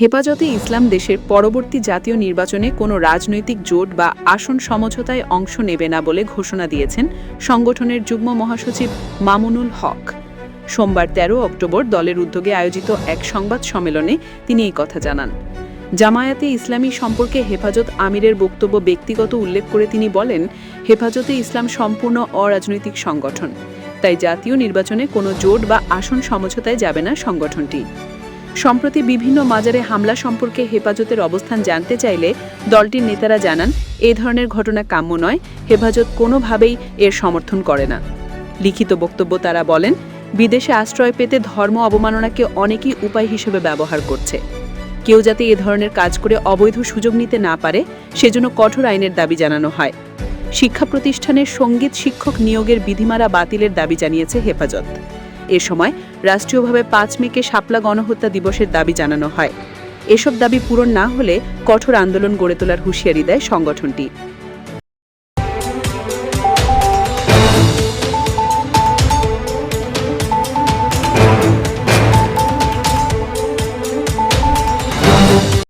হেফাজতে ইসলাম দেশের পরবর্তী জাতীয় নির্বাচনে কোনো রাজনৈতিক জোট বা আসন সমঝোতায় অংশ নেবে না বলে ঘোষণা দিয়েছেন সংগঠনের যুগ্ম মহাসচিব মামুনুল হক। সোমবার ১৩ অক্টোবর দলের উদ্যোগে আয়োজিত এক সংবাদ সম্মেলনে তিনি এই কথা জানান। জামায়াতে ইসলামী সম্পর্কে হেফাজত আমিরের বক্তব্য ব্যক্তিগত উল্লেখ করে তিনি বলেন, হেফাজতে ইসলাম সম্পূর্ণ অরাজনৈতিক সংগঠন, তাই জাতীয় নির্বাচনে কোনো জোট বা আসন সমঝোতায় যাবে না সংগঠনটি। সম্প্রতি বিভিন্ন মাজারে হামলা সম্পর্কে হেফাজতের অবস্থান জানতে চাইলে দলটির নেতারা জানান, এ ধরনের ঘটনা কাম্য নয়, হেফাজত কোনোভাবেই এর সমর্থন করে না। লিখিত বক্তব্য তারা বলেন, বিদেশে আশ্রয় পেতে ধর্ম অবমাননাকে অনেকেই উপায় হিসেবে ব্যবহার করছে। কেউ যাতে এ ধরনের কাজ করে অবৈধ সুযোগ নিতে না পারে, সেজন্য কঠোর আইনের দাবি জানানো হয়। শিক্ষা প্রতিষ্ঠানের সংগীত শিক্ষক নিয়োগের বিধিমারা বাতিলের দাবি জানিয়েছে হেফাজত। এ সময় রাষ্ট্রীয়ভাবে পাঁচ মেকে শাপলা গণহত্যা দিবসের দাবি জানানো হয়। এসব দাবি পূরণ না হলে কঠোর আন্দোলন গড়ে তোলার হুঁশিয়ারি দেয় সংগঠনটি।